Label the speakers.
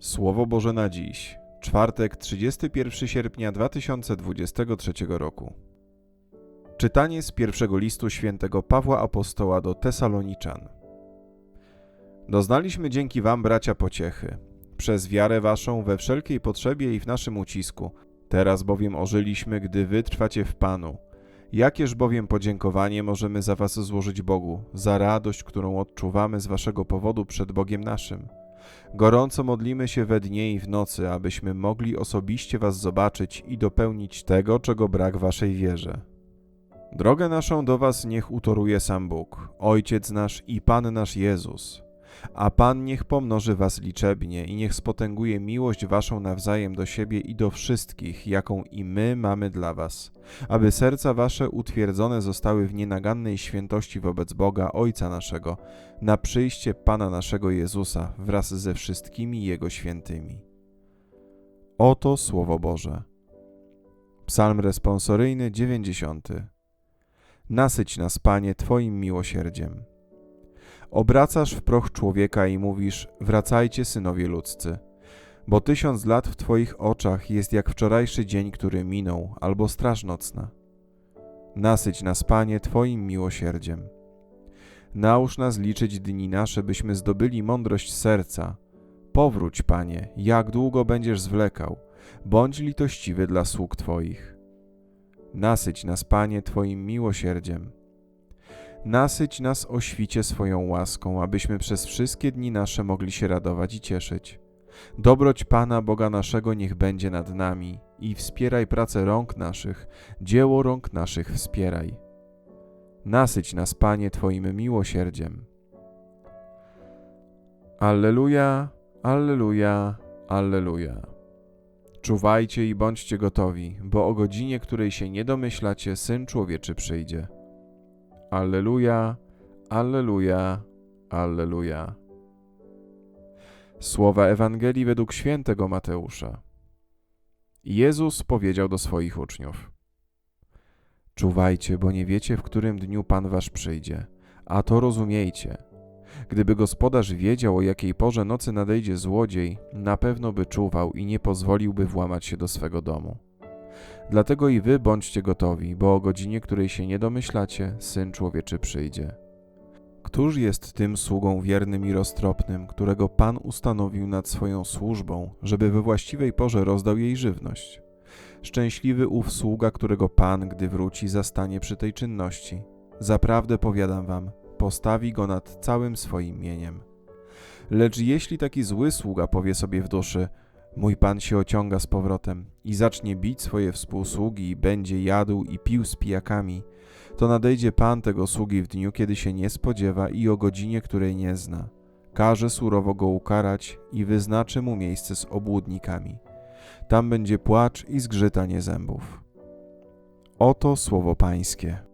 Speaker 1: Słowo Boże na dziś, czwartek 31 sierpnia 2023 roku. Czytanie z pierwszego listu świętego Pawła Apostoła do Tesaloniczan. Doznaliśmy dzięki Wam, bracia, pociechy, przez wiarę Waszą we wszelkiej potrzebie i w naszym ucisku. Teraz bowiem ożyliśmy, gdy Wy trwacie w Panu. Jakież bowiem podziękowanie możemy za Was złożyć Bogu, za radość, którą odczuwamy z Waszego powodu przed Bogiem naszym. Gorąco modlimy się we dnie i w nocy, abyśmy mogli osobiście Was zobaczyć i dopełnić tego, czego brak Waszej wierze. Drogę naszą do Was niech utoruje sam Bóg, Ojciec nasz i Pan nasz Jezus. A Pan niech pomnoży Was liczebnie i niech spotęguje miłość Waszą nawzajem do siebie i do wszystkich, jaką i my mamy dla Was, aby serca Wasze utwierdzone zostały w nienagannej świętości wobec Boga Ojca naszego, na przyjście Pana naszego Jezusa wraz ze wszystkimi Jego świętymi. Oto Słowo Boże. Psalm responsoryjny 90. Nasyć nas, Panie, Twoim miłosierdziem. Obracasz w proch człowieka i mówisz: Wracajcie, synowie ludzcy. Bo tysiąc lat w Twoich oczach jest jak wczorajszy dzień, który minął, albo straż nocna. Nasyć nas, Panie, Twoim miłosierdziem. Naucz nas liczyć dni nasze, byśmy zdobyli mądrość serca. Powróć, Panie, jak długo będziesz zwlekał, bądź litościwy dla sług Twoich. Nasyć nas, Panie, Twoim miłosierdziem. Nasyć nas o świcie swoją łaską, abyśmy przez wszystkie dni nasze mogli się radować i cieszyć. Dobroć Pana Boga naszego niech będzie nad nami i wspieraj pracę rąk naszych, dzieło rąk naszych wspieraj. Nasyć nas, Panie, Twoim miłosierdziem. Alleluja, alleluja, alleluja. Czuwajcie i bądźcie gotowi, bo o godzinie, której się nie domyślacie, Syn Człowieczy przyjdzie. Alleluja, Alleluja, Alleluja. Słowa Ewangelii według świętego Mateusza. Jezus powiedział do swoich uczniów: Czuwajcie, bo nie wiecie, w którym dniu Pan wasz przyjdzie, a to rozumiejcie. Gdyby gospodarz wiedział, o jakiej porze nocy nadejdzie złodziej, na pewno by czuwał i nie pozwoliłby włamać się do swego domu. Dlatego i wy bądźcie gotowi, bo o godzinie, której się nie domyślacie, Syn Człowieczy przyjdzie. Któż jest tym sługą wiernym i roztropnym, którego Pan ustanowił nad swoją służbą, żeby we właściwej porze rozdał jej żywność? Szczęśliwy ów sługa, którego Pan, gdy wróci, zastanie przy tej czynności. Zaprawdę powiadam wam, postawi go nad całym swoim mieniem. Lecz jeśli taki zły sługa powie sobie w duszy, Mój pan się ociąga z powrotem i zacznie bić swoje współsługi i będzie jadł i pił z pijakami, to nadejdzie pan tego sługi w dniu, kiedy się nie spodziewa i o godzinie, której nie zna. Każe surowo go ukarać i wyznaczy mu miejsce z obłudnikami. Tam będzie płacz i zgrzytanie zębów. Oto słowo Pańskie.